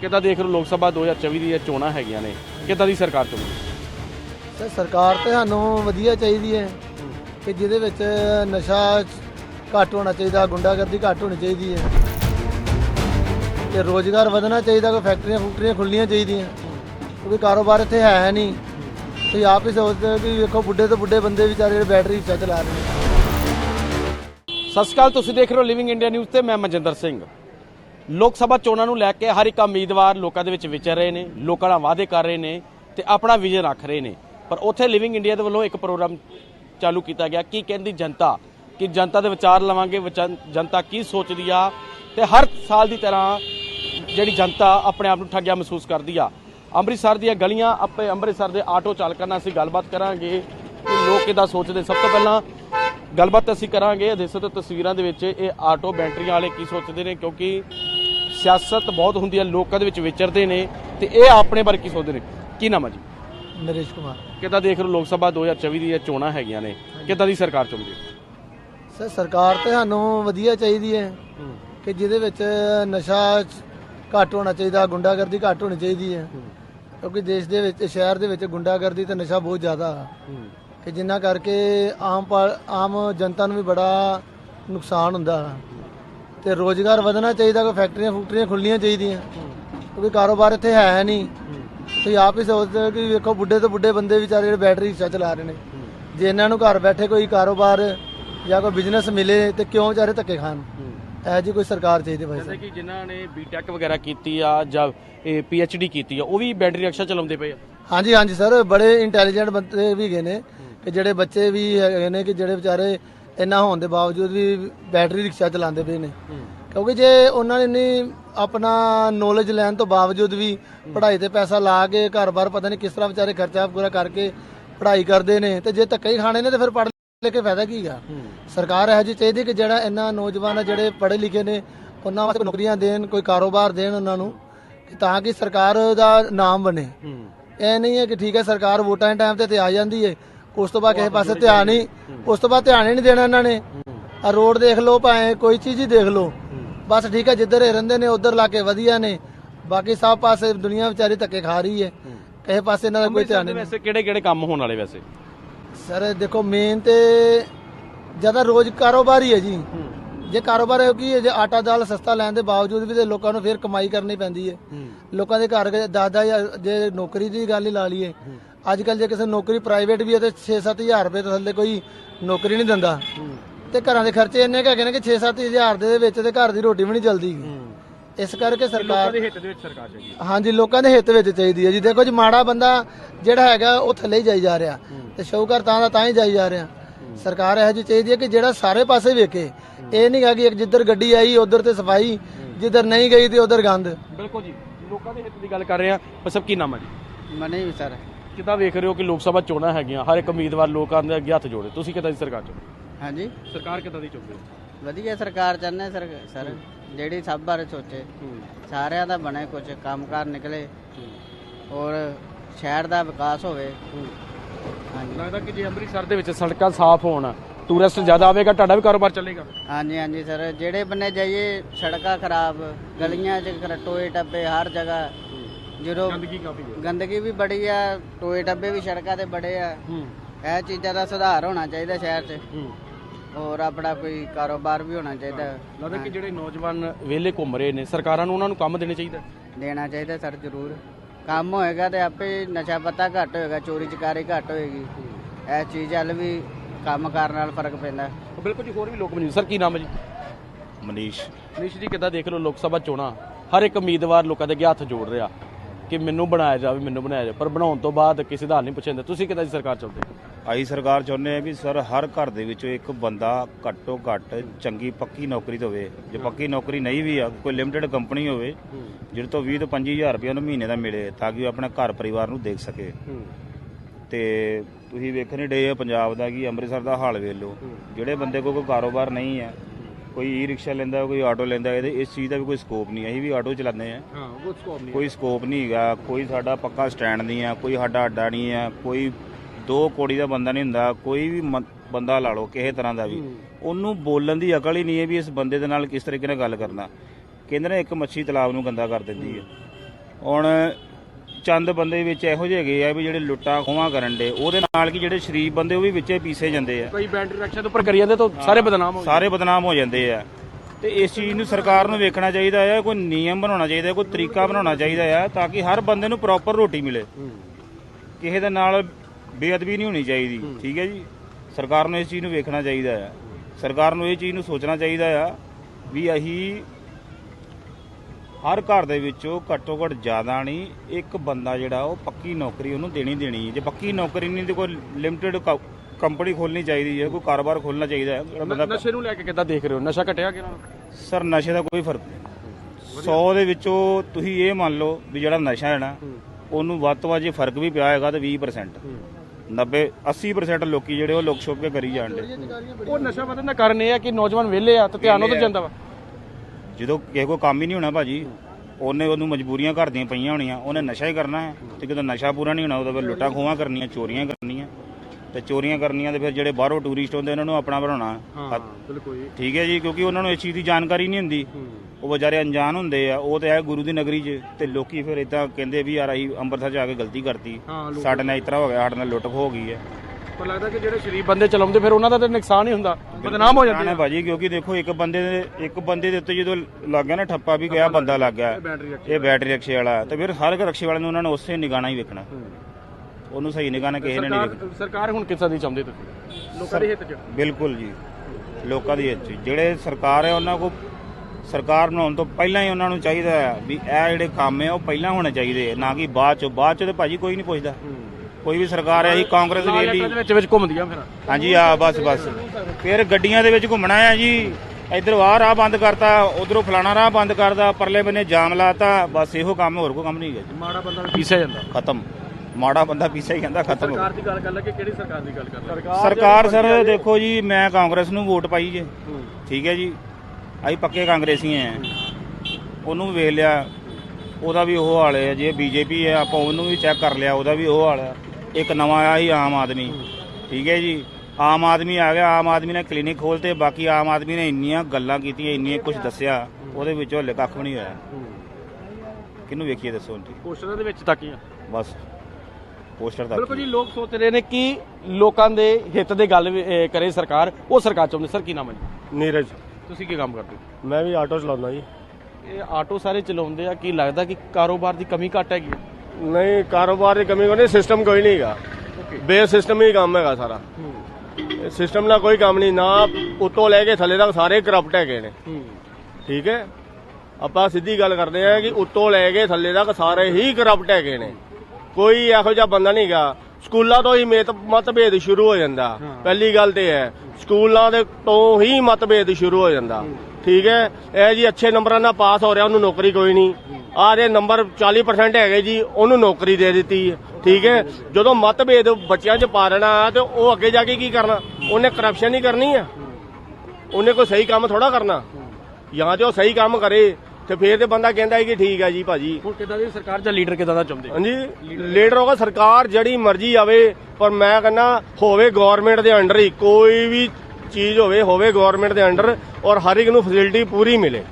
ਕਿੱਦਾਂ ਦੇਖ ਰਹੇ ਹੋ ਲੋਕ ਸਭਾ 2024 ਦੀਆਂ ਚੋਣਾਂ ਹੈਗੀਆਂ ਨੇ? ਕਿੱਦਾਂ ਦੀ ਸਰਕਾਰ ਚਾਹੁੰਦੇ ਸਰ ਸਰਕਾਰ ਤੇ ਸਾਨੂੰ ਵਧੀਆ ਚਾਹੀਦੀ ਹੈ ਕਿ ਜਿਹਦੇ ਵਿੱਚ ਨਸ਼ਾ ਘੱਟ ਹੋਣਾ ਚਾਹੀਦਾ ਗੁੰਡਾਗਰਦੀ ਘੱਟ ਹੋਣੀ ਚਾਹੀਦੀ ਹੈ ਤੇ ਰੋਜ਼ਗਾਰ ਵਧਣਾ ਚਾਹੀਦਾ ਕੋਈ ਫੈਕਟਰੀਆਂ ਫੂਕਟਰੀਆਂ ਖੁੱਲਣੀਆਂ ਚਾਹੀਦੀਆਂ। ਕਿਉਂਕਿ ਕਾਰੋਬਾਰ ਇੱਥੇ ਹੈ ਹੈ ਨਹੀਂ। ਤੁਸੀਂ ਆਪ ਹੀ ਸੋਚਦੇ ਹੋ ਕਿ ਵੇਖੋ ਬੁੱਢੇ ਤੋਂ ਬੁੱਢੇ ਬੰਦੇ ਵਿਚਾਰੇ ਜਿਹੜੇ ਬੈਟਰੀ ਰਿਕਸ਼ਾ ਚਲਾ ਰਹੇ ਨੇ। ਸਤਿ ਸ਼੍ਰੀ ਅਕਾਲ ਤੁਸੀਂ ਦੇਖ ਰਹੇ ਹੋ ਲਿਵਿੰਗ ਇੰਡੀਆ ਨਿਊਜ਼ ਤੇ ਮੈਂ ਮਨਜਿੰਦਰ ਸਿੰਘ। ਲੋਕ ਸਭਾ ਚੋਣਾਂ ਨੂੰ ਲੈ ਕੇ ਹਰ ਇੱਕ ਉਮੀਦਵਾਰ ਲੋਕਾਂ ਦੇ ਵਿੱਚ ਵਿਚਰ ਰਹੇ ਨੇ, ਲੋਕਾਂ ਨਾਲ ਵਾਅਦੇ ਕਰ ਰਹੇ ਨੇ ਤੇ ਆਪਣਾ ਵਿਜ਼ਨ ਰੱਖ ਰਹੇ ਨੇ। ਪਰ ਉੱਥੇ ਲਿਵਿੰਗ ਇੰਡੀਆ ਦੇ ਵੱਲੋਂ ਇੱਕ ਪ੍ਰੋਗਰਾਮ ਚਾਲੂ ਕੀਤਾ ਗਿਆ। ਕੀ ਕਹਿੰਦੀ ਜਨਤਾ? ਕਿ ਜਨਤਾ ਦੇ ਵਿਚਾਰ ਲਵਾਂਗੇ ਵਿਚਨ- ਜਨਤਾ ਕੀ ਸੋਚਦੀ ਆ ਤੇ ਹਰ ਸਾਲ ਦੀ ਤਰ੍ਹਾਂ ਜਿਹੜੀ ਜਨਤਾ ਆਪਣੇ ਆਪ ਨੂੰ ਠੱਗਿਆ ਮਹਿਸੂਸ ਕਰਦੀ ਆ। ਅੰਮ੍ਰਿਤਸਰ ਦੀਆਂ ਗਲੀਆਂ ਆਪੇ ਅੰਮ੍ਰਿਤਸਰ ਦੇ ਆਟੋ ਚਾਲਕਾਂ ਨਾਲ ਅਸੀਂ ਗੱਲਬਾਤ ਕਰਾਂਗੇ ਕਿ ਲੋਕ ਕਿੱਦਾਂ ਸੋਚਦੇ? ਸਭ ਤੋਂ ਪਹਿਲਾਂ ਗੱਲਬਾਤ ਅਸੀਂ ਕਰਾਂਗੇ। ਦੇਖ ਸਕਦੇ ਤਸਵੀਰਾਂ ਦੇ ਵਿੱਚ ਇਹ ਆਟੋ ਬੈਟਰੀਆਂ ਵਾਲੇ ਕੀ ਸੋਚਦੇ ਨੇ? ਕਿਉਂਕਿ ਸਿਆਸਤ ਬਹੁਤ ਹੁੰਦੀ ਹੈ ਲੋਕਾਂ ਦੇ ਵਿੱਚ ਵਿਚਰਦੇ ਨੇ ਤੇ ਇਹ ਆਪਣੇ ਬਾਰੇ ਕੀ ਸੋਚਦੇ ਨੇ? ਕੀ ਨਾਮ ਹੈ ਜੀ? ਨਰੇਸ਼ ਕੁਮਾਰ। ਕਿੱਦਾਂ ਦੇਖ ਰਹੇ ਹੋ ਲੋਕ ਸਭਾ 2024 ਦੀਆਂ ਚੋਣਾਂ ਹੈਗੀਆਂ ਨੇ? ਕਿੱਦਾਂ ਦੀ ਸਰਕਾਰ ਚਾਹੁੰਦੀ ਹੈ? ਸਰ ਸਰਕਾਰ ਤੇ ਸਾਨੂੰ ਵਧੀਆ ਚਾਹੀਦੀ ਹੈ ਕਿ ਜਿਹਦੇ ਵਿੱਚ ਨਸ਼ਾ ਘੱਟ ਹੋਣਾ ਚਾਹੀਦਾ ਗੁੰਡਾਗਰਦੀ ਘੱਟ ਹੋਣੀ ਚਾਹੀਦੀ ਹੈ। ਕਿਉਂਕਿ ਦੇਸ਼ ਦੇ ਵਿੱਚ ਸ਼ਹਿਰ ਦੇ ਵਿੱਚ ਗੁੰਡਾਗਰਦੀ ਤੇ ਨਸ਼ਾ ਬਹੁਤ ਜ਼ਿਆਦਾ। ਹੈ। ਕਿ ਜਿੰਨਾ ਕਰਕੇ ਆਮ ਆਮ ਜਨਤਾ ਨੂੰ ਵੀ ਬੜਾ ਨੁਕਸਾਨ ਹੁੰਦਾ। ਤੇ ਰੋਜ਼ਗਾਰ ਵਧਣਾ ਚਾਹੀਦਾ ਕੋਈ ਫੈਕਟਰੀਆਂ ਫੂਕਟਰੀਆਂ ਖੁੱਲਣੀਆਂ ਚਾਹੀਦੀਆਂ। ਕਿਉਂਕਿ ਕਾਰੋਬਾਰ ਇੱਥੇ ਹੈ ਨਹੀਂ। ਤੁਸੀਂ ਆਪ ਹੀ ਸੋਚਦੇ ਹੋ ਕਿ ਵੇਖੋ ਬੁੱਢੇ ਤੋਂ ਬੁੱਢੇ ਬੰਦੇ ਵਿਚਾਰੇ ਜਿਹੜੇ ਬੈਟਰੀ ਰਿਕਸ਼ਾ ਚਲਾ ਰਹੇ ਨੇ। ਜੇ ਇਹਨਾਂ ਨੂੰ ਘਰ ਬੈਠੇ ਕੋਈ ਕਾਰੋਬਾਰ ਜਾਂ ਕੋਈ ਬਿਜ਼ਨਸ ਮਿਲੇ ਤੇ ਕਿਉਂ ਵਿਚਾਰੇ ਧੱਕੇ ਖਾਣ? ਇਹ ਜੀ ਕੋਈ ਸਰਕਾਰ ਚਾਹੀਦੀ ਭਾਈ ਸਾਹਿਬ। ਕਿ ਜਿਨ੍ਹਾਂ ਨੇ ਬੀਟੈਕ ਵਗੈਰਾ ਕੀਤੀ ਆ ਜਾਂ ਇਹ ਪੀਐਚਡੀ ਕੀਤੀ ਆ ਉਹ ਵੀ ਬੈਟਰੀ ਰਿਕਸ਼ਾ ਚਲਾਉਂਦੇ ਪਏ ਆ? ਹਾਂਜੀ ਹਾਂਜੀ ਸਰ ਬੜੇ ਇੰਟੈਲੀਜੈਂਟ ਬੰਦੇ ਵੀ ਗਏ ਨੇ। ਕਿ ਜਿਹੜੇ ਬੱਚੇ ਵੀ ਹੈਗੇ ਨੇ ਕਿ ਜਿਹੜੇ ਵਿਚਾਰੇ ਇੰਨਾ ਹੋਣ ਦੇ ਬਾਵਜੂਦ ਵੀ ਬੈਟਰੀ ਰਿਕਸ਼ਾ ਚਲਾਉਂਦੇ ਪਏ ਨੇ। ਕਿਉਂਕਿ ਜੇ ਉਹਨਾਂ ਨੇ ਨਹੀਂ ਆਪਣਾ ਨੌਲੇਜ ਲੈਣ ਤੋਂ ਬਾਵਜੂਦ ਵੀ ਪੜ੍ਹਾਈ ਤੇ ਪੈਸਾ ਲਾ ਕੇ ਘਰ-ਬਾਰ ਪਤਾ ਨਹੀਂ ਕਿਸ ਤਰ੍ਹਾਂ ਵਿਚਾਰੇ ਖਰਚਾ ਪੂਰਾ ਕਰਕੇ ਪੜ੍ਹਾਈ ਕਰਦੇ ਨੇ ਤੇ ਜੇ ਧੱਕੇ ਹੀ ਖਾਣੇ ਨੇ ਤੇ ਫਿਰ ਪੜ੍ਹ ਲੈ ਕੇ ਫਾਇਦਾ ਕੀ ਗਾ ਸਰਕਾਰ ਇਹੋ ਜਿਹੀ ਚਾਹੀਦੀ ਕਿ ਜਿਹੜਾ ਇਹਨਾਂ ਨੌਜਵਾਨ ਆ ਜਿਹੜੇ ਪੜ੍ਹੇ ਲਿਖੇ ਨੇ ਉਹਨਾਂ ਵਾਸਤੇ ਨੌਕਰੀਆਂ ਦੇਣ ਕੋਈ ਕਾਰੋਬਾਰ ਦੇਣ ਉਹਨਾਂ ਨੂੰ ਤਾਂ ਕਿ ਸਰਕਾਰ ਦਾ ਨਾਮ ਬਣੇ। ਇਹ ਨਹੀਂ ਹੈ ਕਿ ਠੀਕ ਹੈ ਸਰਕਾਰ ਵੋਟਾਂ ਦੇ ਟਾਈਮ ਤੇ ਤੇ ਆ ਜਾਂਦੀ ਹੈ ਉਸ ਤੋਂ ਬਾਅਦ ਕਿਸੇ ਪਾਸੇ ਧਿਆਨ ਨਹੀਂ ਉਸ ਤੋਂ ਬਾਅਦ ਧਿਆਨ ਹੀ ਨਹੀਂ ਦੇਣਾ ਇਹਨਾਂ ਨੇ। ਆ ਰੋਡ ਦੇਖ ਲਓ ਭਾਵੇਂ ਕੋਈ ਚੀਜ਼ ਹੀ ਦੇਖ ਲਓ। ਬਸ ਠੀਕ ਹੈ ਜਿੱਧਰ ਇਹ ਰਹਿੰਦੇ ਨੇ ਉਧਰ ਲਾ ਕੇ ਵਧੀਆ ਨੇ। ਬਾਕੀ ਸਭ ਪਾਸੇ ਦੁਨੀਆ ਵਿਚਾਰੀ ਧੱਕੇ ਖਾ ਰਹੀ ਹੈ। ਕਿਸੇ ਪਾਸੇ ਇਹਨਾਂ ਦਾ ਕੋਈ ਧਿਆਨ ਨਹੀਂ। ਵੈਸੇ ਕਿਹੜੇ ਕਿਹੜੇ ਕੰਮ ਹੋਣ ਵਾਲੇ ਵੈਸੇ? ਸਰ ਦੇਖੋ ਮੇਨ ਤੇ ਜ਼ਿਆਦਾ ਰੋਜ਼ ਕਾਰੋਬਾਰ ਹੀ ਹੈ ਜੀ। ਜੇ ਕਾਰੋਬਾਰ ਹੈ ਕਿ ਜੇ ਆਟਾ ਦਾਲ ਸਸਤਾ ਲੈਣ ਦੇ ਬਾਵਜੂਦ ਵੀ ਤੇ ਲੋਕਾਂ ਨੂੰ ਫਿਰ ਕਮਾਈ ਕਰਨੀ ਪੈਂਦੀ ਹੈ। ਲੋਕਾਂ ਦੇ ਘਰ ਦਾਦਾ ਜੇ ਨੌਕਰੀ ਦੀ ਗੱਲ ਹੀ ਲਾ ਲਈਏ। ਅੱਜ ਕੱਲ ਜੇ ਕਿਸੇ ਨੌਕਰੀ ਪ੍ਰਾਈਵੇਟ ਵੀ ਹੈ ਤੇ 6-7000 ਰੁਪਏ ਤੋਂ ਥੱਲੇ ਕੋਈ ਨੌਕਰੀ ਨਹੀਂ ਦਿੰਦਾ। ਤੇ ਘਰਾਂ ਦੇ ਖਰਚੇ ਇੰਨੇ ਕੁ ਹੈਗੇ ਨੇ ਕਿ 6-7000 ਦੇ ਵਿੱਚ ਤੇ ਘਰ ਦੀ ਰੋਟੀ ਵੀ ਨਹੀਂ ਚੱਲਦੀ। ਇਸ ਕਰਕੇ ਸਰਕਾਰ ਹਿੱਤ ਦੇ ਵਿੱਚ ਸਰਕਾਰ ਚਾਹੀਦੀ ਹਾਂਜੀ ਲੋਕਾਂ ਦੇ ਹਿੱਤ ਵਿੱਚ ਚਾਹੀਦੀ ਹੈ ਜੀ। ਦੇਖੋ ਜੀ ਮਾੜਾ ਬੰਦਾ ਜਿਹੜਾ ਹੈਗਾ ਉਹ ਥੱਲੇ ਹੀ ਜਾਈ ਜਾ ਰਿਹਾ। ਤੇ ਸ਼ੌਕਰ ਤਾਂ ਦਾ ਤਾਂ ਹੀ ਜਾਈ ਜਾ ਰਿਹਾ। ਸਰਕਾਰ ਇਹੋ ਜਿਹੀ ਚਾਹੀਦੀ ਹੈ ਕਿ ਜਿਹੜਾ ਸਾਰੇ ਪਾਸੇ ਵੇਖੇ। ਇਹ ਨਹੀਂ ਗਾ ਕਿ ਇੱਕ ਜਿੱਧਰ ਗੱਡੀ ਆਈ ਉਧਰ ਤੇ ਸਫ਼ਾਈ ਜਿੱਧਰ ਨਹੀਂ ਗਈ ਤੇ ਉਧਰ ਗੰਦ। ਬਿਲਕੁਲ ਜੀ। ਲੋਕਾਂ ਦੇ ਹਿੱਤ ਦੀ ਗੱਲ ਕਰ ਰਹੇ ਆ ਪਰ ਸਭ ਕੀ ਨਾਮ ਹੈ ਜੀ? ਮਨੇ ਸਰ। ਕਿੱਦਾਂ ਵੇਖ ਰਹੇ ਹੋ ਕਿ ਲੋਕ ਸਭਾ ਚੋਣਾਂ ਹੈਗੀਆਂ? ਹਰ ਇੱਕ ਉਮੀਦਵਾਰ ਲੋਕਾਂ ਦੇ ਅੱਗੇ ਹੱਥ ਜੋੜੇ। ਤੁਸੀਂ ਕਿੱਦਾਂ ਦੀ ਸਰਕਾਰ ਚਾਹੁੰਦੇ ਹਾਂਜੀ। ਹੋ ਸਰਕਾਰ ਕਿੱਦਾਂ ਦੀ ਚਾਹੁੰਦੇ ਹੋ? ਵਧੀਆ ਸਰਕਾਰ ਚਾਹੁੰਦੇ ਸਰ ਸਰ। ਜਿਹੜੀ ਸਭ ਬਾਰੇ ਸੋਚੇ। ਸਾਰਿਆਂ ਦਾ ਬਣੇ ਕੁਝ ਕੰਮਕਾਰ ਨਿਕਲੇ। ਔਰ ਸ਼ਹਿਰ ਦਾ ਵਿਕਾਸ ਹੋਵੇ। ਹਾਂਜੀ। ਲੱਗਦਾ ਕਿ ਜੇ ਅੰਮ੍ਰਿਤਸਰ ਦੇ ਵਿੱਚ ਸੜਕਾਂ ਸਾਫ਼ ਹੋਣ ਟੂਰਿਸਟ ਜ਼ਿਆਦਾ ਆਵੇਗਾ ਤੁਹਾਡਾ ਵੀ ਕਾਰੋਬਾਰ ਚੱਲੇਗਾ? ਹਾਂਜੀ ਹਾਂਜੀ ਸਰ। ਜਿਹੜੇ ਬੰਨੇ ਜਾਈਏ ਸੜਕਾਂ ਖਰਾਬ ਗਲੀਆਂ 'ਚ ਖਰ- ਟੋਏ ਟੱਬੇ ਹਰ ਜਗ੍ਹਾ ਜਦੋਂ ਗੰਦਗੀ ਕਾਫੀ ਹੈ। ਗੰਦਗੀ ਵੀ ਬੜੀ ਆ ਟੋਏ ਟੱਬੇ ਵੀ ਸੜਕਾਂ ਤੇ ਬੜੇ ਆ। ਹੂੰ। ਇਹ ਚੀਜ਼ਾਂ ਦਾ ਸੁਧਾਰ ਹੋਣਾ ਚਾਹੀਦਾ ਸ਼ਹਿਰ 'ਚ। ਹੂੰ। ਔਰ ਆਪਣਾ ਕੋਈ ਕਾਰੋਬਾਰ ਵੀ ਹੋਣਾ ਚਾਹੀਦਾ। ਲੱਗਦਾ ਕਿ ਜਿਹੜੇ ਨੌਜਵਾਨ ਵਿਹਲੇ ਘੁੰਮ ਰਹੇ ਨੇ ਸਰਕਾਰਾਂ ਨੂੰ ਉਹਨਾਂ ਨੂੰ ਕੰਮ ਦੇਣੇ ਚਾਹੀਦਾ? ਦੇਣਾ ਚਾਹੀਦਾ ਸਰ ਜ਼ਰੂਰ। ਕੰਮ ਹੋਏਗਾ ਤੇ ਆਪੇ ਨਸ਼ਾ ਪੱਤਾ ਘੱਟ ਹੋਏਗਾ ਚੋਰੀ ਚਕਾਰੀ ਘੱਟ ਹੋਏਗੀ। ਇਹ ਚੀਜ਼ ਵੱਲ ਵੀ ਕੰਮ ਕਰਨ ਨਾਲ ਫ਼ਰਕ ਪੈਂਦਾ। ਬਿਲਕੁਲ ਜੀ ਹੋਰ ਵੀ ਲੋਕ ਮੌਜੂਦ। ਸਰ ਕੀ ਨਾਮ ਹੈ ਜੀ? ਮਨੀਸ਼। ਮਨੀਸ਼ ਜੀ ਕਿੱਦਾਂ ਦੇਖ ਹੋ ਲੋਕ ਸਭਾ ਚੋਣਾਂ? ਹਰ ਇੱਕ ਉਮੀਦਵਾਰ ਲੋਕਾਂ ਦੇ ਅੱਗੇ ਹੱਥ ਜੋੜ ਰਿਹਾ। ਕਿ ਮੈਨੂੰ ਬਣਾਇਆ ਜਾਵੇ ਮੈਨੂੰ ਬਣਾਇਆ ਜਾਵੇ। ਪਰ ਬਣਾਉਣ ਤੋਂ ਬਾਅਦ ਕਿਸੇ ਦਾ ਹਾਲ ਨਹੀਂ ਪੁੱਛਿੰਦਾ ਤੁਸੀਂ ਕਿੱਦਾਂ ਦੀ ਸਰਕਾਰ ਚਾਹੁੰਦੇ ਹੋ? ਆਈ ਸਰਕਾਰ ਚਾਹੁੰਦੇ ਆ ਵੀ ਸਰ ਹਰ ਘਰ ਦੇ ਵਿੱਚੋਂ ਇੱਕ ਬੰਦਾ ਘੱਟੋ ਘੱਟ ਚੰਗੀ ਪੱਕੀ ਨੌਕਰੀ ਤੇ ਹੋਵੇ। ਜੇ ਪੱਕੀ ਨੌਕਰੀ ਨਹੀਂ ਵੀ ਆ ਕੋਈ ਲਿਮਟਿਡ ਕੰਪਨੀ ਹੋਵੇ ਜਿਹਦੇ ਤੋਂ 20 ਤੋਂ 25000 ਰੁਪਏ ਉਹਨੂੰ ਮਹੀਨੇ ਦਾ ਮਿਲੇ ਤਾਂ ਕਿ ਉਹ ਆਪਣਾ ਘਰ ਪਰਿਵਾਰ ਨੂੰ ਦੇਖ ਸਕੇ। ਤੇ ਤੁਸੀਂ ਵੇਖ ਨਹੀਂ ਡੇ ਪੰਜਾਬ ਦਾ ਕੀ ਅੰਮ੍ਰਿਤਸਰ ਦਾ ਹਾਲ ਵੇਖ ਲਓ। ਜਿਹੜੇ ਬੰਦੇ ਕੋਲ ਕੋਈ ਕਾਰੋਬਾਰ ਨਹੀਂ ਹੈ ਕੋਈ ਈ ਰਿਕਸ਼ਾ ਲੈਂਦਾ ਕੋਈ ਆਟੋ ਲੈਂਦਾ ਇਹਦੇ ਇਸ ਚੀਜ਼ ਦਾ ਵੀ ਕੋਈ ਸਕੋਪ ਨਹੀਂ ਅਸੀਂ ਵੀ ਆਟੋ ਚਲਾਉਂਦੇ ਆ ਹਾਂ ਉਹ ਸਕੋਪ ਨਹੀਂ ਕੋਈ ਸਕੋਪ ਨਹੀਂ ਹੈਗਾ ਕੋਈ ਸਾਡਾ ਪੱਕਾ ਸਟੈਂਡ ਨਹੀਂ ਆ ਕੋਈ ਸਾਡਾ ਅੱਡਾ ਨਹੀਂ ਆ ਕੋਈ ਦੋ ਕੋੜੀ ਦਾ ਬੰਦਾ ਨਹੀਂ ਹੁੰਦਾ ਕੋਈ ਵੀ ਬੰਦਾ ਲਾ ਲਓ ਕਿਸੇ ਤਰ੍ਹਾਂ ਦਾ ਵੀ। ਉਹਨੂੰ ਬੋਲਣ ਦੀ ਅਕਲ ਹੀ ਨਹੀਂ ਹੈ ਵੀ ਇਸ ਬੰਦੇ ਦੇ ਨਾਲ ਕਿਸ ਤਰੀਕੇ ਨਾਲ ਗੱਲ ਕਰਨਾ। ਕਹਿੰਦੇ ਨੇ ਇੱਕ ਮੱਛੀ ਤਲਾਬ ਨੂੰ ਗੰਦਾ ਕਰ ਦਿੰਦੀ ਹੈ। ਹੁਣ ਚੰਦ ਬੰਦੇ ਵਿੱਚ ਇਹੋ ਜਿਹੇ ਹੈਗੇ ਆ ਵੀ ਜਿਹੜੇ ਲੁੱਟਾਂ ਖੋਹਾਂ ਕਰਨ ਦੇ ਉਹਦੇ ਨਾਲ ਕੀ ਜਿਹੜੇ ਸ਼ਰੀਫ ਬੰਦੇ ਉਹ ਵੀ ਵਿੱਚੇ ਪੀਸੇ ਜਾਂਦੇ ਆ। ਕੋਈ ਬੈਟਰੀ ਰਿਕਸ਼ਾ ਦੇ ਉੱਪਰ ਕਰੀ ਜਾਂਦੇ ਤਾਂ ਸਾਰੇ ਬਦਨਾਮ ਹੋ ਸਾਰੇ ਬਦਨਾਮ ਹੋ ਜਾਂਦੇ ਆ। ਤੇ ਇਸ ਚੀਜ਼ ਨੂੰ ਸਰਕਾਰ ਨੂੰ ਵੇਖਣਾ ਚਾਹੀਦਾ ਹੈ ਕੋਈ ਨਿਯਮ ਬਣਾਉਣਾ ਚਾਹੀਦਾ ਹੈ, ਕੋਈ ਤਰੀਕਾ ਬਣਾਉਣਾ ਚਾਹੀਦਾ ਹੈ ਤਾਂ ਕਿ ਹਰ ਬੰਦੇ ਨੂੰ ਪ੍ਰੋਪਰ ਰੋਟੀ ਮਿਲੇ। ਕਿਸੇ ਦੇ ਨਾਲ ਬੇਅਦਬੀ ਨਹੀਂ ਹੋਣੀ ਚਾਹੀਦੀ ਠੀਕ ਹੈ ਜੀ? ਸਰਕਾਰ ਨੂੰ ਇਸ ਚੀਜ਼ ਨੂੰ ਵੇਖਣਾ ਚਾਹੀਦਾ ਹੈ ਸਰਕਾਰ ਨੂੰ ਇਹ ਚੀਜ਼ ਨੂੰ ਸੋਚਣਾ ਚਾਹੀਦਾ ਆ ਵੀ ਅਸੀਂ ਹਰ ਘਰ ਦੇ ਵਿੱਚੋਂ ਘੱਟੋ ਘੱਟ ਜ਼ਿਆਦਾ ਨਹੀਂ ਇੱਕ ਬੰਦਾ ਜਿਹੜਾ ਉਹ ਪੱਕੀ ਨੌਕਰੀ ਉਹਨੂੰ ਦੇਣੀ ਦੇਣੀ ਹੈ। ਜੇ ਪੱਕੀ ਨੌਕਰੀ ਨਹੀਂ ਤੇ ਕੋਈ ਲਿਮਟਿਡ ਕੰਪਨੀ ਖੋਲਣੀ ਚਾਹੀਦੀ ਹੈ ਕੋਈ ਕਾਰੋਬਾਰ ਖੋਲਣਾ ਚਾਹੀਦਾ ਹੈ। ਨਸ਼ੇ ਨੂੰ ਲੈ ਕੇ ਕਿੱਦਾਂ ਦੇਖ ਰਹੇ ਹੋ? ਨਸ਼ਾ ਘਟਿਆ ਕਿ ਨਾ? ਸਰ ਨਸ਼ੇ ਦਾ ਕੋਈ ਫ਼ਰਕ ਨਹੀਂ। 100 ਦੇ ਵਿੱਚੋਂ ਤੁਸੀਂ ਇਹ ਮੰਨ ਲਓ ਵੀ ਜਿਹੜਾ ਨਸ਼ਾ ਹੈ ਨਾ ਉਹਨੂੰ ਵੱਧ ਤੋਂ ਵੱਧ ਜੇ ਫ਼ਰਕ ਵੀ ਪਿਆ ਹੋਏਗਾ ਤਾਂ 20% 90 80% ਲੋਕੀ ਜਿਹੜੇ ਉਹ ਲੁਕ ਛੁਪ ਕੇ ਕਰੀ ਜਾਂਦੇ ਉਹ ਨਸ਼ਾ ਵਧਣ ਦਾ ਕਾਰਨ ਇਹ ਹੈ ਕਿ ਨੌਜਵਾਨ ਵਿਹਲੇ ਆ ਤੇ ਧਿਆਨ ਉਧਰ ਜਾਂਦਾ ਵਾ। ਜਦੋਂ ਕਿਸੇ ਕੋ ਕੰਮ ਹੀ ਨਹੀਂ ਹੋਣਾ ਭਾਜੀ ਉਹਨੇ ਉਹਨੂੰ ਮਜਬੂਰੀਆਂ ਘਰ ਦੀਆਂ ਪਈਆਂ ਹੋਣੀਆਂ ਉਹਨੇ ਨਸ਼ਾ ਹੀ ਕਰਨਾ ਹੈ ਤੇ ਜਦੋਂ ਨਸ਼ਾ ਪੂਰਾ ਨਹੀਂ ਹੋਣਾ ਉਦੋਂ ਫਿਰ ਲੁੱਟਾਂ ਖੋਹਾਂ ਕਰਨੀਆਂ ਚੋਰੀਆਂ ਕਰਨੀਆਂ। ਤੇ ਚੋਰੀਆਂ ਕਰਨੀਆਂ ਤੇ ਫਿਰ ਜਿਹੜੇ ਬਾਹਰੋਂ ਟੂਰਿਸਟ ਹੁੰਦੇ ਉਹਨਾਂ ਨੂੰ ਆਪਣਾ ਬਣਾਉਣਾ। ਬਿਲਕੁਲ ਠੀਕ ਹੈ ਜੀ ਕਿਉਂਕਿ ਉਹਨਾਂ ਨੂੰ ਇਸ ਚੀਜ਼ ਦੀ ਜਾਣਕਾਰੀ ਨਹੀਂ ਹੁੰਦੀ। ਉਹ ਵਿਚਾਰੇ ਅਣਜਾਣ ਹੁੰਦੇ ਆ ਉਹ ਤੇ ਹੈ ਗੁਰੂ ਦੀ ਨਗਰੀ 'ਚ ਤੇ ਲੋਕੀ ਫਿਰ ਇਦਾਂ ਕਹਿੰਦੇ ਵੀ ਯਾਰ ਅਸੀਂ ਅੰਮ੍ਰਿਤਸਰ ਜਾ ਕੇ ਗਲਤੀ ਕਰਤੀ। ਸਾਡੇ ਨਾਲ ਇਸ ਤਰ੍ਹਾਂ ਹੋ ਗਿਆ ਸਾਡੇ ਨਾਲ ਲੁੱਟ ਖੋ ਹੋ ਗਈ ਹੈ। ਪਰ ਲੱਗਦਾ ਕਿ ਜਿਹੜੇ ਸ਼ਰੀਫ ਬੰਦੇ ਚਲਾਉਂਦੇ ਫਿਰ ਉਹਨਾਂ ਦਾ ਤਾਂ ਨੁਕਸਾਨ ਹੀ ਹੁੰਦਾ ਬਦਨਾਮ ਹੋ ਜਾਂਦੇ ਨਾ ਆ ਭਾਜੀ ਕਿਉਂਕਿ ਦੇਖੋ ਇੱਕ ਬੰਦੇ ਦੇ ਇੱਕ ਬੰਦੇ ਦੇ ਉੱਤੇ ਜਦੋਂ ਲੱਗ ਗਿਆ ਨਾ ਠੱਪਾ ਵੀ ਗਿਆ ਬੰਦਾ ਲੱਗ ਗਿਆ ਬੈਟਰੀ ਇਹ ਬੈਟਰੀ ਰਿਕਸ਼ੇ ਵਾਲਾ ਤੇ ਫਿਰ ਹਰ ਇੱਕ ਰਿਕਸ਼ੇ ਵਾਲੇ ਨੂੰ ਉਹਨਾਂ ਨੇ ਉਸੇ ਨਾਲ ਹੀ ਵੇਖਣਾ। ਉਹਨੂੰ ਸਹੀ ਨਿਗਾਹ ਨਾਲ ਕਿਸੇ ਨੇ ਨਹੀਂ ਵੇਖਣਾ। ਸਰਕਾਰ ਸਰਕਾਰ ਹੁਣ ਕਿੱਦਾਂ ਦੀ ਚਾਹੁੰਦੇ ਤੁਸੀਂ? ਲੋਕਾਂ ਦੇ ਹਿੱਤ 'ਚ? ਬਿਲਕੁਲ ਜੀ। ਲੋਕਾਂ ਦੀ ਇੱਜ਼ਤ ਜਿਹੜੇ ਸਰਕਾਰ ਹੈ ਉਹਨਾਂ ਕੋ ਸਰਕਾਰ ਬਣਾਉਣ ਤੋਂ ਪਹਿਲਾਂ ਹੀ ਉਹਨਾਂ ਨੂੰ ਚਾਹੀਦਾ ਹੈ ਵੀ ਇਹ ਜਿਹੜੇ ਕੰਮ ਹੈ ਉਹ ਪਹਿਲਾਂ ਹੋਣੇ ਚਾਹੀਦੇ ਨਾ ਕਿ ਬਾਅਦ ਚ ਬਾਅਦ ਚ ਤੇ ਭਾਜੀ ਕੋਈ ਨਹੀਂ ਪੁੱਛਦਾ। ਕੋਈ ਵੀ ਸਰਕਾਰ ਹੈ ਜੀ ਕਾਂਗਰਸ ਵੇਲੀ। ਦੇ ਵਿੱਚ ਵਿੱਚ ਘੁੰਮਦੀਆਂ ਫਿਰ। ਹਾਂਜੀ ਆ ਬਸ ਬਸ। ਫਿਰ ਗੱਡੀਆਂ ਦੇ ਵਿੱਚ ਘੁੰਮਣਾ ਹੈ ਜੀ। ਇਧਰ ਆਹ ਰਾਹ ਬੰਦ ਕਰਤਾ ਉਧਰੋਂ ਫਲਾਣਾ ਰਾਹ ਬੰਦ ਕਰਦਾ ਪਰਲੇ ਬੰਨੇ ਜਾਮ ਲਾਤਾ ਬਸ ਇਹੋ ਕੰਮ ਹੋਰ ਕੋਈ ਕੰਮ ਨਹੀਂ ਹੈ ਜੀ। ਮਾੜਾ ਬੰਦਾ ਵੀ ਪੀਸਿਆ ਜਾਂਦਾ। ਖਤਮ। ਮਾੜਾ ਬੰਦਾ ਪਿੱਛੇ ਹੀ ਕਹਿੰਦਾ ਖਤਮ। ਸਰਕਾਰ ਦੀ ਗੱਲ ਕਰ ਲੈ ਕਿ ਕਿਹੜੀ ਸਰਕਾਰ ਦੀ ਗੱਲ ਕਰ ਲੈ। ਸਰਕਾਰ ਸਰ ਦੇਖੋ ਜੀ ਮੈਂ ਕਾਂਗਰਸ ਨੂੰ ਵੋਟ ਪਾਈ ਜੇ। ਠੀਕ ਹੈ ਜੀ। ਅਸੀਂ ਪੱਕੇ ਕਾਂਗਰਸੀ ਆ। ਉਹਨੂੰ ਵੇਖ ਲਿਆ। ਉਹਦਾ ਵੀ ਉਹ ਹਾਲ ਹੈ ਜੇ ਬੀਜੇਪੀ ਹੈ ਆਪਾਂ ਉਹਨੂੰ ਵੀ ਚੈੱਕ ਕਰ ਲਿਆ ਉਹਦਾ ਵੀ ਉਹ ਹਾਲ ਹੈ ਇੱਕ ਨਵਾਂ ਆਇਆ ਸੀ ਆਮ ਆਦਮੀ। ਠੀਕ ਹੈ ਜੀ। ਆਮ ਆਦਮੀ ਆ ਗਿਆ ਆਮ ਆਦਮੀ ਨੇ ਕਲੀਨਿਕ ਖੋਲਤੇ ਬਾਕੀ ਆਮ ਆਦਮੀ ਨੇ ਇੰਨੀਆਂ ਗੱਲਾਂ ਕੀਤੀਆਂ ਇੰਨੀਆਂ ਕੁਝ ਦੱਸਿਆ ਉਹਦੇ ਵਿੱਚ ਹਲੇ ਕੱਖ ਵੀ ਨਹੀਂ ਹੋਇਆ। ਕਿਹਨੂੰ ਵੇਖੀਏ ਦੱਸੋ ਜੀ ਪੋਸਟਰਾਂ ਦੇ ਵਿੱਚ ਤੱਕ ਹੀ ਆ। ਬਸ ਪੋਸਟਰ ਦਾ ਬਿਲਕੁਲ ਜੀ ਲੋਕ ਸੋਚ ਰਹੇ ਨੇ ਕਿ ਲੋਕਾਂ ਦੇ ਹਿੱਤ ਦੇ ਗੱਲ ਕਰੇ ਸਰਕਾਰ ਉਹ ਸਰਕਾਰ ਚਾਹੁੰਦੇ ਸਰ ਕੀ ਨਾਮ ਹੈ ਜੀ? ਨੀਰਜ। ਤੁਸੀਂ ਕੀ ਕੰਮ ਕਰਦੇ ਹੋ? ਮੈਂ ਵੀ ਆਟੋ ਚਲਾਉਂਦਾ ਜੀ। ਇਹ ਆਟੋ ਸਾਰੇ ਚਲਾਉਂਦੇ ਆ ਕੀ ਲੱਗਦਾ ਕਿ ਕਾਰੋਬਾਰ ਦੀ ਕਮੀ ਘੱਟ ਹੈਗੀ ਨਹੀਂ ਕਾਰੋਬਾਰ ਦੀ ਕਮੀ ਕੋਈ ਨਹੀਂ ਸਿਸਟਮ ਕੋਈ ਨਹੀਂ ਹੈਗਾ। ਬੇਸ ਸਿਸਟਮ ਹੀ ਕੰਮ ਹੈਗਾ ਸਾਰਾ। ਸਿਸਟਮ ਨਾਲ ਕੋਈ ਕੰਮ ਨਹੀਂ ਨਾ ਉੱਤੋਂ ਲੈ ਕੇ ਥੱਲੇ ਤੱਕ ਸਾਰੇ ਕਰਪਟ ਹੈਗੇ ਨੇ। ਠੀਕ ਹੈ? ਆਪਾਂ ਸਿੱਧੀ ਗੱਲ ਕਰਦੇ ਆ ਕਿ ਉੱਤੋਂ ਲੈ ਕੇ ਥੱਲੇ ਤੱਕ ਸਾਰੇ ਹੀ ਕਰਪਟ ਹੈਗੇ ਨੇ। ਕੋਈ ਇਹੋ ਜਿਹਾ ਬੰਦਾ ਨਹੀਂ ਹੈਗਾ। ਸਕੂਲਾਂ ਤੋਂ ਹੀ ਮੇਤ ਮਤਭੇਦ ਸ਼ੁਰੂ ਹੋ ਜਾਂਦਾ। ਪਹਿਲੀ ਗੱਲ ਤੇ ਹੈ ਸਕੂਲਾਂ ਦੇ ਤੋਂ ਹੀ ਮਤਭੇਦ ਸ਼ੁਰੂ ਹੋ ਜਾਂਦਾ। ਠੀਕ ਹੈ? ਇਹ ਜੀ ਅੱਛੇ ਨੰਬਰਾਂ ਨਾਲ ਪਾਸ ਹੋ ਰਿਹਾ ਉਹਨੂੰ ਨੌਕਰੀ ਕੋਈ ਨਹੀਂ ਆ ਜੇ ਨੰਬਰ 40% ਹੈਗੇ ਜੀ ਉਹਨੂੰ ਨੌਕਰੀ ਦੇ ਦਿੱਤੀ ਠੀਕ ਹੈ? ਜਦੋਂ ਮਤਭੇਦ ਬੱਚਿਆਂ 'ਚ ਪਾ ਦੇਣਾ ਤੇ ਉਹ ਅੱਗੇ ਜਾ ਕੇ ਕੀ ਕਰਨਾ? ਉਹਨੇ ਕਰਪਸ਼ਨ ਹੀ ਕਰਨੀ ਆ। ਉਹਨੇ ਕੋਈ ਸਹੀ ਕੰਮ ਥੋੜਾ ਕਰਨਾ। ਜਾਂ ਤੇ ਉਹ ਸਹੀ ਕੰਮ ਕਰੇ ਤੇ ਫੇਰ ਤੇ ਬੰਦਾ ਕਹਿੰਦਾ ਹੈ ਕਿ ਠੀਕ ਹੈ ਜੀ ਭਾਜੀ। ਹੁਣ ਕਿਦਾਂ ਦੀ ਸਰਕਾਰ ਜਾਂ ਲੀਡਰ ਕਿਦਾਂ ਦਾ ਚਾਹੁੰਦੇ? ਹਾਂਜੀ ਲੀਡਰ ਹੋਗਾ ਸਰਕਾਰ ਜਿਹੜੀ ਮਰਜ਼ੀ ਆਵੇ ਪਰ ਮੈਂ ਕਹਿੰਦਾ ਹੋਵੇ ਗਵਰਨਮੈਂਟ ਦੇ ਅੰਡਰ ਹੀ ਕੋਈ ਵੀ ਚੀਜ਼ ਹੋਵੇ ਹੋਵੇ ਗਵਰਨਮੈਂਟ ਦੇ ਅੰਡਰ ਔਰ ਹਰ ਇੱਕ ਨੂੰ ਫੈਸਿਲਿਟੀ ਪੂਰੀ ਮਿਲੇ।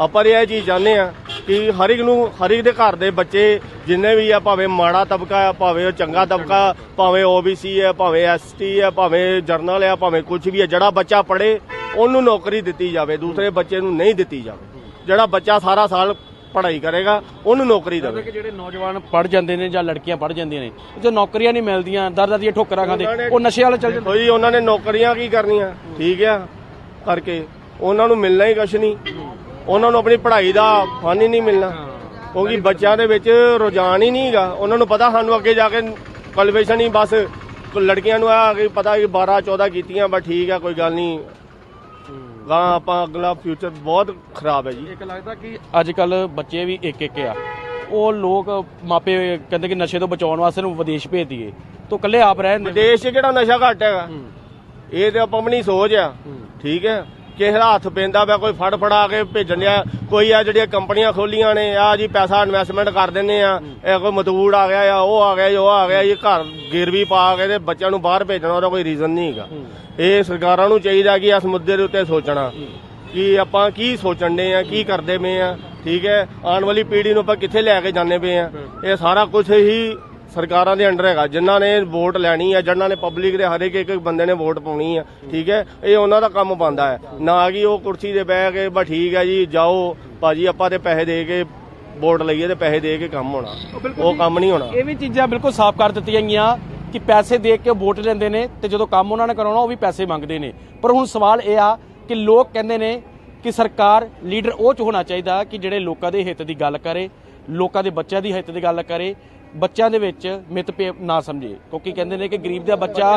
ਆਪਾਂ ਇਹ ਚੀਜ਼ ਚਾਹੁੰਦੇ ਆ ਕਿ ਹਰ ਇੱਕ ਨੂੰ ਹਰ ਇੱਕ ਦੇ ਘਰ ਦੇ ਬੱਚੇ ਜਿੰਨੇ ਵੀ ਆ ਭਾਵੇਂ ਮਾੜਾ ਤਬਕਾ ਆ ਭਾਵੇਂ ਉਹ ਚੰਗਾ ਤਬਕਾ ਭਾਵੇਂ ਓਬੀਸੀ ਹੈ ਭਾਵੇਂ ਐਸਟੀ ਹੈ ਭਾਵੇਂ ਜਰਨਲ ਹੈ ਭਾਵੇਂ ਕੁਝ ਵੀ ਹੈ ਜਿਹੜਾ ਬੱਚਾ ਪੜੇ ਉਹਨੂੰ ਨੌਕਰੀ ਦਿੱਤੀ ਜਾਵੇ ਦੂਸਰੇ ਬੱਚੇ ਨੂੰ ਨਹੀਂ ਦਿੱਤੀ ਜਾਵੇ। ਜਿਹੜਾ ਬੱਚਾ ਸਾਰਾ ਸਾਲ ਪੜ੍ਹਾਈ ਕਰੇਗਾ ਉਹਨੂੰ ਨੌਕਰੀ ਦੇਵੇ। ਕਿ ਜਿਹੜੇ ਨੌਜਵਾਨ ਪੜ ਜਾਂਦੇ ਨੇ ਜਾਂ ਲੜਕੀਆਂ ਪੜ ਜਾਂਦੀਆਂ ਨੇ ਜੋ ਨੌਕਰੀਆਂ ਨਹੀਂ ਮਿਲਦੀਆਂ ਦਰ ਦੀਆਂ ਠੋਕਰਾਂ ਖਾਂਦੇ ਉਹ ਨਸ਼ੇ ਵਾਲੇ ਚੱਲ ਜਾਂਦੇ। ਹੋਈ ਉਹਨਾਂ ਨੇ ਨੌਕਰੀਆਂ ਕੀ ਕਰਨੀਆਂ? ਠੀਕ ਆ ਕਰਕੇ। ਉਹਨਾਂ ਨੂੰ ਮਿਲਣਾ ਹੀ ਕੁਛ ਨਹੀਂ। ਉਹਨਾਂ ਨੂੰ ਆਪਣੀ ਪੜ੍ਹਾਈ ਦਾ ਫਨ ਹੀ ਨਹੀਂ ਮਿਲਣਾ। ਕਿਉਂਕਿ ਬੱਚਿਆਂ ਦੇ ਵਿੱਚ ਰੁਝਾਨ ਹੀ ਨਹੀਂਗਾ ਉਹਨਾਂ ਨੂੰ ਪਤਾ ਸਾਨੂੰ ਅੱਗੇ ਜਾ ਕੇ ਕੁਆਲੀਫਿਕੇਸ਼ਨ ਹੀ ਬਸ ਲੜਕੀਆਂ ਨੂੰ ਆ ਕਿ ਪਤਾ ਕਿ 12 14 ਕੀਤੀਆਂ ਬਸ ਠੀਕ ਆ ਕੋਈ ਗੱਲ ਨਹੀਂ। ਗਾਂ ਆਪਾਂ ਅਗਲਾ ਫਿਊਚਰ ਬਹੁਤ ਖਰਾਬ ਹੈ ਜੀ। ਇੱਕ ਲੱਗਦਾ ਕਿ ਅੱਜ ਕੱਲ ਬੱਚੇ ਵੀ ਇੱਕ ਇੱਕ ਆ। ਉਹ ਲੋਕ ਮਾਪੇ ਕਹਿੰਦੇ ਕਿ ਨਸ਼ੇ ਤੋਂ ਬਚਾਉਣ ਵਾਸਤੇ ਨੂੰ ਵਿਦੇਸ਼ ਭੇਜ ਦਈਏ ਤੋਂ ਇਕੱਲੇ ਆਪ ਰਹਿਣ ਦੇ। ਵਿਦੇਸ਼ 'ਚ ਕਿਹੜਾ ਨਸ਼ਾ ਘੱਟ ਹੈਗਾ? ਇਹ ਤੇ ਆਪਾਂ ਆਪਣੀ ਸੋਚ ਆ। ਠੀਕ ਹੈ? ਕਿਸੇ ਦਾ ਹੱਥ ਪੈਂਦਾ ਪਿਆ ਕੋਈ ਫੜ ਫੜਾ ਕੇ ਭੇਜਣ ਡਿਆ। ਕੋਈ ਆ ਜਿਹੜੀਆਂ ਕੰਪਨੀਆਂ ਖੋਲੀਆਂ ਨੇ ਆ ਜੀ ਪੈਸਾ ਇਨਵੈਸਟਮੈਂਟ ਕਰ ਦਿੰਦੇ ਆ। ਇਹ ਕੋਈ ਮਤੂੜ ਆ ਗਿਆ ਜਾਂ ਉਹ ਆ ਗਿਆ ਜੀ ਉਹ ਆ ਗਿਆ ਇਹ ਘਰ ਗਿਰਵੀ ਪਾ ਕੇ ਤੇ ਬੱਚਿਆਂ ਨੂੰ ਬਾਹਰ ਭੇਜਣਾ ਉਹਦਾ ਕੋਈ ਰੀਜ਼ਨ ਨਹੀਂ ਹੈਗਾ। ਇਹ ਸਰਕਾਰਾਂ ਨੂੰ ਚਾਹੀਦਾ ਕਿ ਇਸ ਮੁੱਦੇ ਦੇ ਉੱਤੇ ਸੋਚਣਾ। ਕਿ ਆਪਾਂ ਕੀ ਸੋਚਣ ਦੇ ਆ ਕੀ ਕਰਦੇ ਪਏ ਆ। ਠੀਕ ਹੈ ਆਉਣ ਵਾਲੀ ਪੀੜ੍ਹੀ ਨੂੰ ਆਪਾਂ ਕਿੱਥੇ ਲੈ ਕੇ ਜਾਂਦੇ ਪਏ ਆ। ਇਹ ਸਾਰਾ ਕੁਝ ਹੀ ਸਰਕਾਰਾਂ ਦੇ ਅੰਡਰ ਹੈਗਾ ਜਿਨ੍ਹਾਂ ਨੇ ਵੋਟ ਲੈਣੀ ਆ ਜਿਨ੍ਹਾਂ ਨੇ ਪਬਲਿਕ ਦੇ ਹਰੇਕ ਇੱਕ ਇੱਕ ਬੰਦੇ ਨੇ ਵੋਟ ਪਾਉਣੀ ਆ ਠੀਕ ਹੈ? ਇਹ ਉਹਨਾਂ ਦਾ ਕੰਮ ਬੰਦਾ ਹੈ। ਨਾ ਕਿ ਉਹ ਕੁਰਸੀ ਤੇ ਬਹਿ ਕੇ ਬਸ ਠੀਕ ਹੈ ਜੀ ਜਾਓ ਭਾਜੀ ਆਪਾਂ ਤੇ ਪੈਸੇ ਦੇ ਕੇ ਵੋਟ ਲਈਏ ਤੇ ਪੈਸੇ ਦੇ ਕੇ ਕੰਮ ਹੋਣਾ। ਉਹ ਕੰਮ ਨਹੀਂ ਹੋਣਾ। ਇਹ ਵੀ ਚੀਜ਼ਾਂ ਬਿਲਕੁਲ ਸਾਫ਼ ਕਰ ਦਿੱਤੀਆਂ ਗਈਆਂ ਕਿ ਪੈਸੇ ਦੇ ਕੇ ਵੋਟ ਲੈਂਦੇ ਨੇ ਤੇ ਜਦੋਂ ਕੰਮ ਉਹਨਾਂ ਨੇ ਕਰਾਉਣਾ ਉਹ ਵੀ ਪੈਸੇ ਮੰਗਦੇ ਨੇ। ਪਰ ਹੁਣ ਸਵਾਲ ਇਹ ਆ ਕਿ ਲੋਕ ਕਹਿੰਦੇ ਨੇ ਕਿ ਸਰਕਾਰ ਲੀਡਰ ਉਹ ਚ ਹੋਣਾ ਚਾਹੀਦਾ ਕਿ ਜਿਹੜੇ ਲੋਕਾਂ ਦੇ ਹਿੱਤ ਦੀ ਗੱਲ ਕਰੇ ਲੋਕਾਂ ਦੇ ਬੱਚਿਆਂ ਦੀ ਹਿੱਤ ਦੀ ਗੱਲ ਕਰੇ ਬੱਚਿਆਂ ਦੇ ਵਿੱਚ ਮਿਤਭੇਦ ਨਾ ਸਮਝੇ, ਕਿਉਂਕਿ ਕਹਿੰਦੇ ਨੇ ਕਿ ਗਰੀਬ ਦਾ ਬੱਚਾ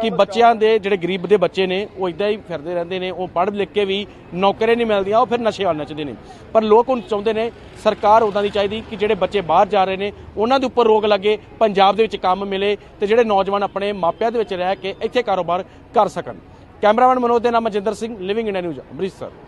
ਕਿ ਬੱਚਿਆਂ ਦੇ ਜਿਹੜੇ ਗਰੀਬ ਦੇ ਬੱਚੇ ਨੇ, ਉਹ ਇਦਾਂ ਹੀ ਫਿਰਦੇ ਰਹਿੰਦੇ ਨੇ, ਉਹ ਪੜ੍ਹ ਲਿਖ ਕੇ ਵੀ ਨੌਕਰੀਆਂ ਨਹੀਂ ਮਿਲਦੀਆਂ, ਉਹ ਫਿਰ ਨਸ਼ੇ ਵੱਲ ਨੱਚਦੇ ਨੇ। ਪਰ ਲੋਕ ਹੁਣ ਚਾਹੁੰਦੇ ਨੇ ਸਰਕਾਰ ਉਦਾਂ ਦੀ ਚਾਹੀਦੀ ਕਿ ਜਿਹੜੇ ਬੱਚੇ ਬਾਹਰ ਜਾ ਰਹੇ ਨੇ, ਉਹਨਾਂ ਦੇ ਉੱਪਰ ਰੋਕ ਲੱਗੇ, ਪੰਜਾਬ ਦੇ ਵਿੱਚ ਕੰਮ ਮਿਲੇ ਤੇ ਜਿਹੜੇ ਨੌਜਵਾਨ ਆਪਣੇ ਮਾਪਿਆਂ ਦੇ ਵਿੱਚ ਰਹਿ ਕੇ ਇੱਥੇ ਕਾਰੋਬਾਰ ਕਰ ਸਕਣ। ਕੈਮਰਾਮੈਨ ਮਨੋਜ ਦੇ ਨਾਮ Majinder Singh living India news Amritsar.